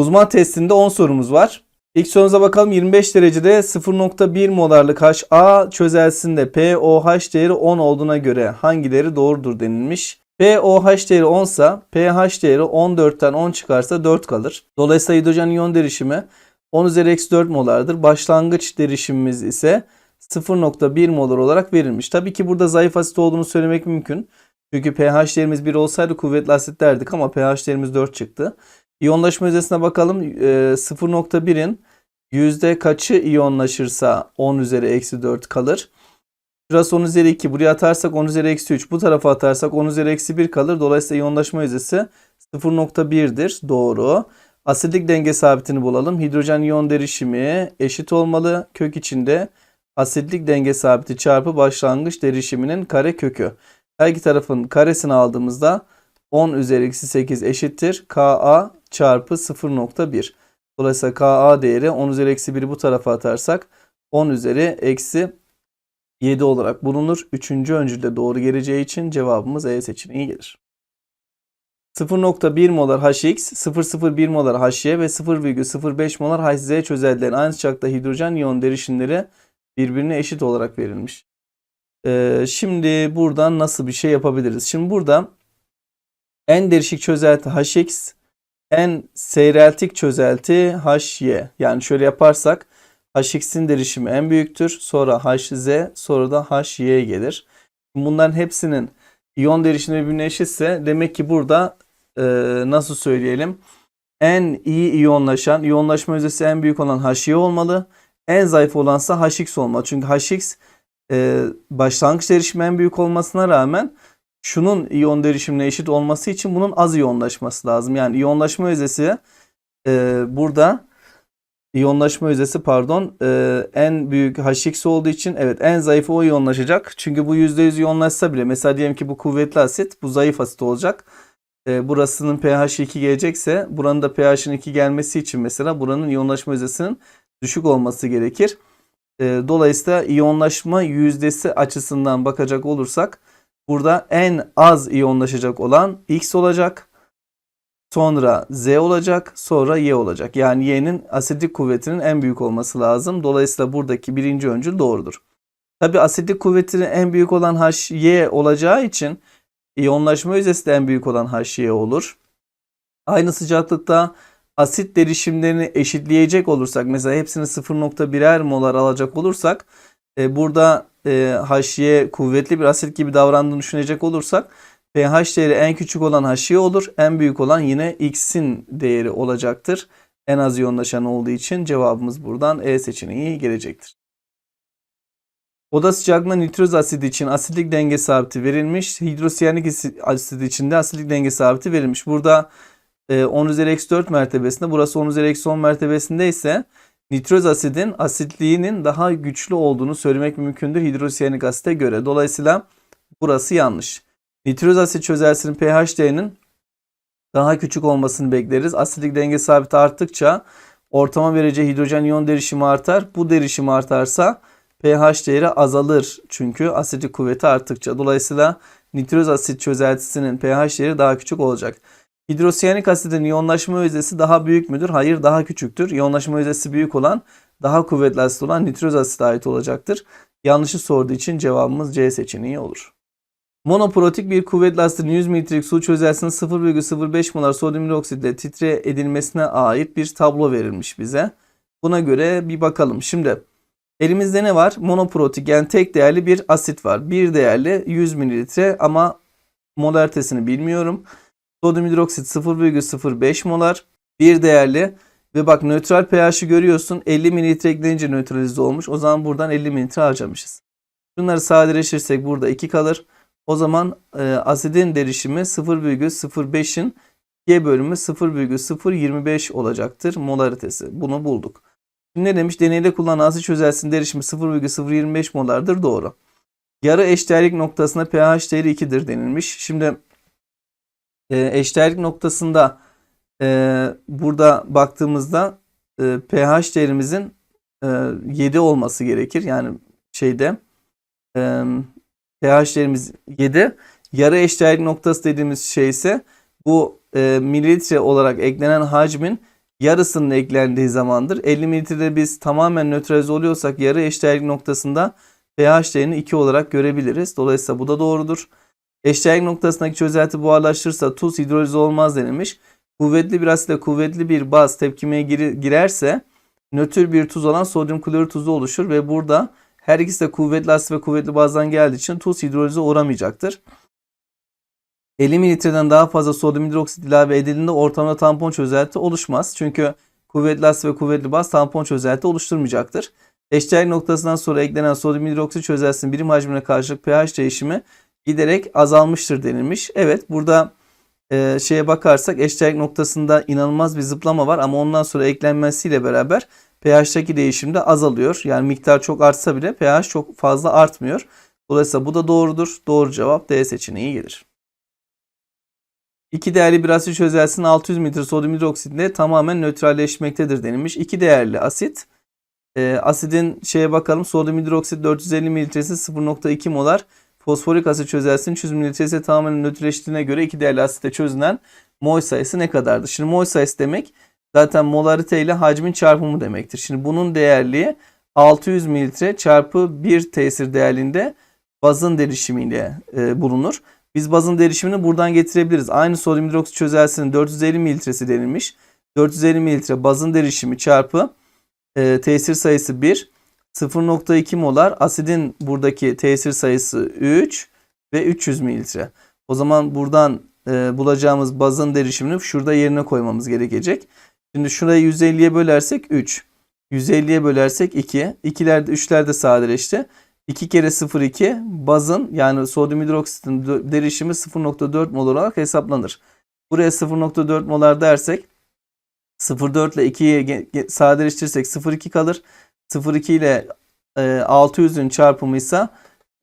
Uzman testinde 10 sorumuz var. İlk sorumuza bakalım 25 derecede 0.1 molarlık HA çözelsinde pOH değeri 10 olduğuna göre hangileri doğrudur denilmiş. pOH değeri 10 ise pH değeri 14'ten 10 çıkarsa 4 kalır. Dolayısıyla hidrojen iyon derişimi 10 üzeri eksi 4 molardır. Başlangıç derişimimiz ise 0.1 molar olarak verilmiş. Tabii ki burada zayıf asit olduğunu söylemek mümkün. Çünkü pH değerimiz 1 olsaydı kuvvetli asit derdik ama pH değerimiz 4 çıktı. İyonlaşma yüzdesine bakalım. Ee, 0.1'in yüzde kaçı iyonlaşırsa 10 üzeri eksi 4 kalır. Şurası 10 üzeri 2. Buraya atarsak 10 üzeri eksi 3. Bu tarafa atarsak 10 üzeri eksi 1 kalır. Dolayısıyla iyonlaşma yüzdesi 0.1'dir. Doğru. Asitlik denge sabitini bulalım. Hidrojen iyon derişimi eşit olmalı. Kök içinde asitlik denge sabiti çarpı başlangıç derişiminin kare kökü. Her iki tarafın karesini aldığımızda 10 üzeri eksi 8 eşittir. Ka çarpı 0.1. Dolayısıyla Ka değeri 10 üzeri eksi 1'i bu tarafa atarsak 10 üzeri eksi 7 olarak bulunur. Üçüncü öncülde doğru geleceği için cevabımız E seçeneği gelir. 0.1 molar Hx, 0.01 molar Hy ve 0,05 molar Hz çözeltilerin aynı sıcakta hidrojen iyon derişimleri birbirine eşit olarak verilmiş. Ee, şimdi buradan nasıl bir şey yapabiliriz? Şimdi burada en derişik çözelti Hx, en seyreltik çözelti Hy. Yani şöyle yaparsak Hx'in derişimi en büyüktür. Sonra Hz, sonra da Hy gelir. Bunların hepsinin iyon derişimi birbirine eşitse demek ki burada e, nasıl söyleyelim? En iyi iyonlaşan, iyonlaşma yüzdesi en büyük olan Hy olmalı. En zayıf olansa Hx olmalı. Çünkü Hx e, başlangıç derişimi en büyük olmasına rağmen şunun iyon derişimine eşit olması için bunun az iyonlaşması lazım. Yani iyonlaşma yüzdesi e, burada iyonlaşma yüzdesi pardon e, en büyük Hx olduğu için evet en zayıfı o iyonlaşacak. Çünkü bu %100 iyonlaşsa bile mesela diyelim ki bu kuvvetli asit bu zayıf asit olacak. E, burasının pH 2 gelecekse buranın da pH'in 2 gelmesi için mesela buranın iyonlaşma yüzdesinin düşük olması gerekir. E, dolayısıyla iyonlaşma yüzdesi açısından bakacak olursak burada en az iyonlaşacak olan X olacak. Sonra Z olacak, sonra Y olacak. Yani Y'nin asidik kuvvetinin en büyük olması lazım. Dolayısıyla buradaki birinci öncül doğrudur. Tabi asidik kuvvetinin en büyük olan HY olacağı için iyonlaşma yüzdesi de en büyük olan HY olur. Aynı sıcaklıkta asit derişimlerini eşitleyecek olursak mesela hepsini 0.1'er molar alacak olursak e, burada e, HY kuvvetli bir asit gibi davrandığını düşünecek olursak pH değeri en küçük olan HY olur. En büyük olan yine X'in değeri olacaktır. En az iyonlaşan olduğu için cevabımız buradan E seçeneği gelecektir. Oda sıcaklığında nitroz asidi için asitlik denge sabiti verilmiş. Hidrosiyanik asit için de asitlik denge sabiti verilmiş. Burada 10 üzeri eksi 4 mertebesinde burası 10 üzeri eksi 10 mertebesinde ise nitroz asidin asitliğinin daha güçlü olduğunu söylemek mümkündür hidrosiyanik asite göre. Dolayısıyla burası yanlış. Nitroz asit çözeltisinin pH değerinin daha küçük olmasını bekleriz. Asitlik denge sabiti arttıkça ortama vereceği hidrojen iyon derişimi artar. Bu derişim artarsa pH değeri azalır. Çünkü asitik kuvveti arttıkça. Dolayısıyla nitroz asit çözeltisinin pH değeri daha küçük olacak. Hidrosiyanik asidin iyonlaşma yüzdesi daha büyük müdür? Hayır daha küçüktür. İyonlaşma yüzdesi büyük olan daha kuvvetli asit olan nitroz asite ait olacaktır. Yanlışı sorduğu için cevabımız C seçeneği olur. Monoprotik bir kuvvetli asitin 100 mililitrelik su çözeltisinin 0,05 molar sodyum hidroksitle titre edilmesine ait bir tablo verilmiş bize. Buna göre bir bakalım. Şimdi elimizde ne var? Monoprotik yani tek değerli bir asit var. Bir değerli 100 mililitre ama molaritesini bilmiyorum. Sodyum hidroksit 0,05 molar. Bir değerli ve bak nötral pH'i görüyorsun. 50 mililitre eklenince nötralize olmuş. O zaman buradan 50 mililitre harcamışız. Bunları sadeleştirirsek burada 2 kalır. O zaman e, asidin derişimi 0,05'in G bölümü 0,025 olacaktır molaritesi. Bunu bulduk. Şimdi ne demiş? Deneyde kullanılan asit çözeltisinin derişimi 0,025 molardır. Doğru. Yarı eşdeğerlik noktasında pH değeri 2'dir denilmiş. Şimdi e, eşdeğerlik noktasında e, burada baktığımızda e, pH değerimizin e, 7 olması gerekir. Yani şeyde e, pH değerimiz 7. Yarı eşdeğerlik noktası dediğimiz şey ise bu e, mililitre olarak eklenen hacmin yarısının eklendiği zamandır. 50 mililitrede biz tamamen nötralize oluyorsak yarı eşdeğerlik noktasında pH değerini 2 olarak görebiliriz. Dolayısıyla bu da doğrudur. Eşdeğerlik noktasındaki çözelti buharlaşırsa tuz hidrolize olmaz denilmiş. Kuvvetli bir asitle kuvvetli bir baz tepkimeye gir- girerse nötr bir tuz olan sodyum klorür tuzu oluşur ve burada her ikisi de kuvvetli asit ve kuvvetli bazdan geldiği için tuz hidrolize uğramayacaktır. 50 mililitreden daha fazla sodyum hidroksit ilave edildiğinde ortamda tampon çözelti oluşmaz. Çünkü kuvvetli asit ve kuvvetli baz tampon çözelti oluşturmayacaktır. Eşdeğerlik noktasından sonra eklenen sodyum hidroksit çözeltisinin birim hacmine karşılık pH değişimi giderek azalmıştır denilmiş. Evet burada e, şeye bakarsak eşdeğerlik noktasında inanılmaz bir zıplama var ama ondan sonra eklenmesiyle beraber pH'teki değişim de azalıyor. Yani miktar çok artsa bile pH çok fazla artmıyor. Dolayısıyla bu da doğrudur. Doğru cevap D seçeneği gelir. İki değerli bir asit çözeltisinin 600 ml sodyum hidroksitle tamamen nötralleşmektedir denilmiş. İki değerli asit. E, asidin şeye bakalım sodyum hidroksit 450 mililitresi 0.2 molar. Fosforik asit çözeltisinin 300 mililitresi tamamen nötrleştiğine göre iki değerli asitte çözünen mol sayısı ne kadardır? Şimdi mol sayısı demek zaten molarite ile hacmin çarpımı demektir. Şimdi bunun değerliği 600 mililitre çarpı 1 tesir değerliğinde bazın derişimiyle e, bulunur. Biz bazın derişimini buradan getirebiliriz. Aynı sodyum hidroksit çözeltisinin 450 mililitresi denilmiş. 450 mililitre bazın derişimi çarpı e, tesir sayısı 1. 0.2 molar asidin buradaki tesir sayısı 3 ve 300 mililitre. O zaman buradan e, bulacağımız bazın derişimini şurada yerine koymamız gerekecek. Şimdi şurayı 150'ye bölersek 3. 150'ye bölersek 2. 2'ler de 3'ler de sadeleşti. 2 kere 0,2 bazın yani sodyum hidroksitin derişimi 0.4 mol olarak hesaplanır. Buraya 0.4 molar dersek 0.4 ile 2'yi ge- ge- sadeleştirirsek 0.2 kalır. 0.2 ile e, 600'ün çarpımıysa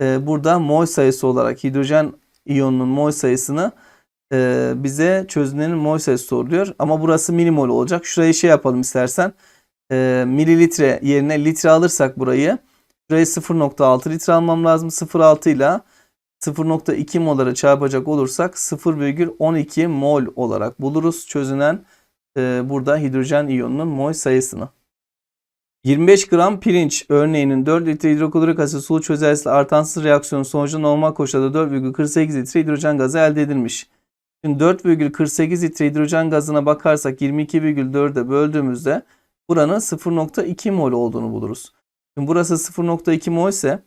e, burada mol sayısı olarak hidrojen iyonunun mol sayısını e, bize çözünenin mol sayısı soruluyor. Ama burası milimol olacak. Şurayı şey yapalım istersen. E, mililitre yerine litre alırsak burayı Şurayı 0.6 litre almam lazım. 0.6 ile 0.2 molara çarpacak olursak 0,12 mol olarak buluruz çözünen e, burada hidrojen iyonunun mol sayısını. 25 gram pirinç örneğinin 4 litre hidroklorik asit sulu çözeltisiyle artansız reaksiyon sonucu normal koşullarda 4,48 litre hidrojen gazı elde edilmiş. Şimdi 4,48 litre hidrojen gazına bakarsak 22,4'e böldüğümüzde buranın 0.2 mol olduğunu buluruz. Şimdi burası 0.2 mol ise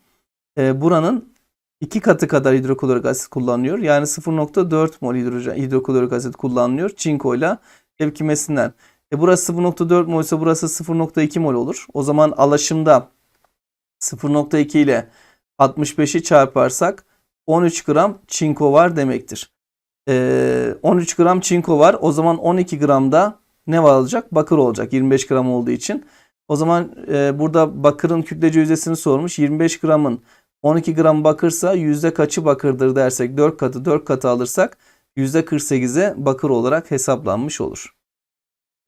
e, buranın iki katı kadar hidroklorik asit kullanılıyor. Yani 0.4 mol hidroklorik asit kullanılıyor çinko ile tepkimesinden. E burası 0.4 mol ise burası 0.2 mol olur. O zaman alaşımda 0.2 ile 65'i çarparsak 13 gram çinko var demektir. E, 13 gram çinko var. O zaman 12 gramda ne var olacak? Bakır olacak 25 gram olduğu için. O zaman e, burada bakırın kütlece yüzdesini sormuş. 25 gramın 12 gram bakırsa yüzde kaçı bakırdır dersek 4 katı 4 katı alırsak yüzde 48'e bakır olarak hesaplanmış olur.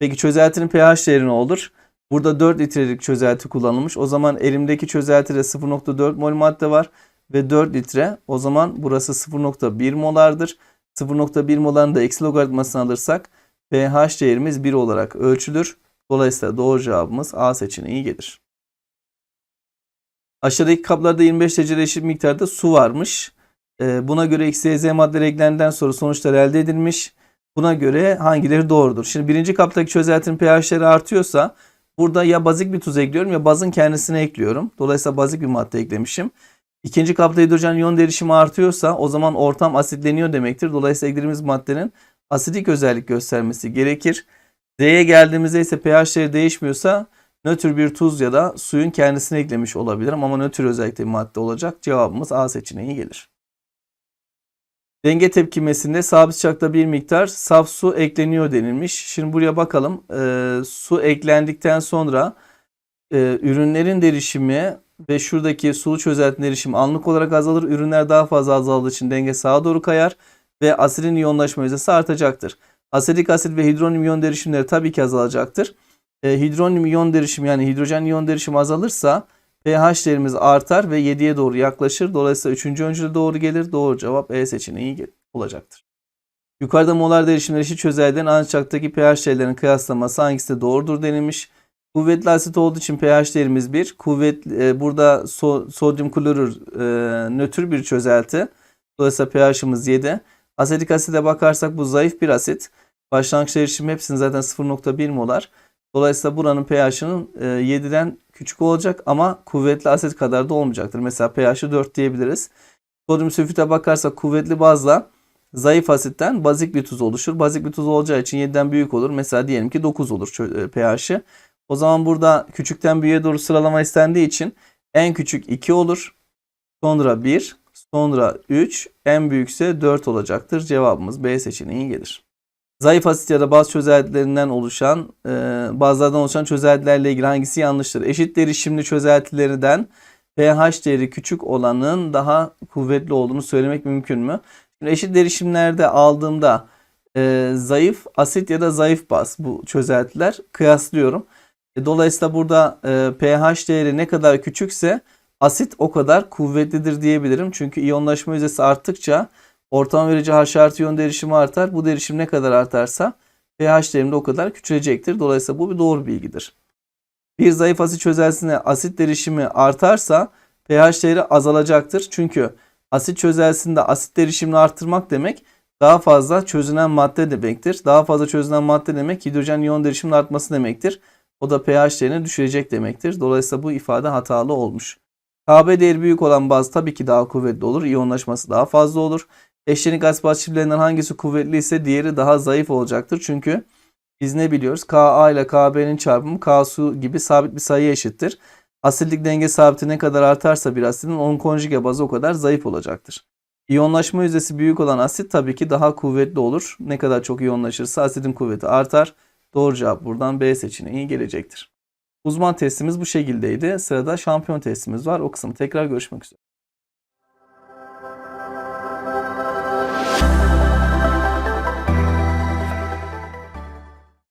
Peki çözeltinin pH değeri ne olur? Burada 4 litrelik çözelti kullanılmış. O zaman elimdeki çözeltide 0.4 mol madde var ve 4 litre. O zaman burası 0.1 molardır. 0.1 moların da eksi logaritmasını alırsak pH değerimiz 1 olarak ölçülür. Dolayısıyla doğru cevabımız A seçeneği gelir. Aşağıdaki kaplarda 25 derecede eşit miktarda su varmış. Ee, Buna göre X, Y, Z maddeleri eklendikten sonra sonuçlar elde edilmiş. Buna göre hangileri doğrudur? Şimdi birinci kaptaki çözeltinin pH'leri artıyorsa burada ya bazik bir tuz ekliyorum ya bazın kendisine ekliyorum. Dolayısıyla bazik bir madde eklemişim. İkinci kapta hidrojen iyon derişimi artıyorsa o zaman ortam asitleniyor demektir. Dolayısıyla eklediğimiz maddenin asidik özellik göstermesi gerekir. D'ye geldiğimizde ise pH değeri değişmiyorsa nötr bir tuz ya da suyun kendisine eklemiş olabilirim ama nötr özellikle madde olacak. Cevabımız A seçeneği gelir. Denge tepkimesinde sabit sıcakta bir miktar saf su ekleniyor denilmiş. Şimdi buraya bakalım. Ee, su eklendikten sonra e, ürünlerin derişimi ve şuradaki sulu çözeltinin derişimi anlık olarak azalır. Ürünler daha fazla azaldığı için denge sağa doğru kayar ve asidin iyonlaşma yüzdesi artacaktır. Asidik asit ve hidronyum iyon derişimleri tabii ki azalacaktır. E, hidronyum iyon derişimi yani hidrojen iyon derişimi azalırsa pH değerimiz artar ve 7'ye doğru yaklaşır. Dolayısıyla 3. öncüle doğru gelir. Doğru cevap E seçeneği olacaktır. Yukarıda molar değişimleri eşit çözeltilerin aynı çaktaki pH değerlerinin kıyaslaması hangisi doğrudur denilmiş. Kuvvetli asit olduğu için pH değerimiz 1. Kuvvet, e, burada so- sodyum klorür e, nötr bir çözelti. Dolayısıyla pH'ımız 7. Asetik aside bakarsak bu zayıf bir asit. Başlangıç değişim hepsinin zaten 0.1 molar. Dolayısıyla buranın pH'ının e, 7'den küçük olacak ama kuvvetli asit kadar da olmayacaktır. Mesela pH'ı 4 diyebiliriz. Sodyum sülfite bakarsak kuvvetli bazla zayıf asitten bazik bir tuz oluşur. Bazik bir tuz olacağı için 7'den büyük olur. Mesela diyelim ki 9 olur e, pH'i. O zaman burada küçükten büyüğe doğru sıralama istendiği için en küçük 2 olur. Sonra 1, sonra 3, en büyükse 4 olacaktır. Cevabımız B seçeneği gelir. Zayıf asit ya da baz çözeltilerinden oluşan, e, bazlardan oluşan çözeltilerle ilgili hangisi yanlıştır? Eşit derişimli çözeltilerden pH değeri küçük olanın daha kuvvetli olduğunu söylemek mümkün mü? Şimdi eşit derişimlerde aldığımda e, zayıf asit ya da zayıf baz bu çözeltiler kıyaslıyorum. E, dolayısıyla burada e, pH değeri ne kadar küçükse asit o kadar kuvvetlidir diyebilirim. Çünkü iyonlaşma yüzdesi arttıkça ortam verici H artı iyon derişimi artar. Bu derişim ne kadar artarsa pH değerim de o kadar küçülecektir. Dolayısıyla bu bir doğru bilgidir. Bir zayıf asit çözeltisine asit derişimi artarsa pH değeri azalacaktır. Çünkü asit çözeltisinde asit derişimini arttırmak demek daha fazla çözünen madde demektir. Daha fazla çözünen madde demek hidrojen iyon derişiminin artması demektir. O da pH değerini düşürecek demektir. Dolayısıyla bu ifade hatalı olmuş. Kb değeri büyük olan baz tabii ki daha kuvvetli olur. İyonlaşması daha fazla olur. Eşlenik baz çiftlerinden hangisi kuvvetli ise diğeri daha zayıf olacaktır. Çünkü biz ne biliyoruz? Ka ile Kb'nin çarpımı K su gibi sabit bir sayı eşittir. Asitlik denge sabiti ne kadar artarsa bir asidin onun konjüge bazı o kadar zayıf olacaktır. İyonlaşma yüzdesi büyük olan asit tabii ki daha kuvvetli olur. Ne kadar çok iyonlaşırsa asidin kuvveti artar. Doğru cevap buradan B seçeneği gelecektir. Uzman testimiz bu şekildeydi. Sırada şampiyon testimiz var. O kısmı tekrar görüşmek üzere.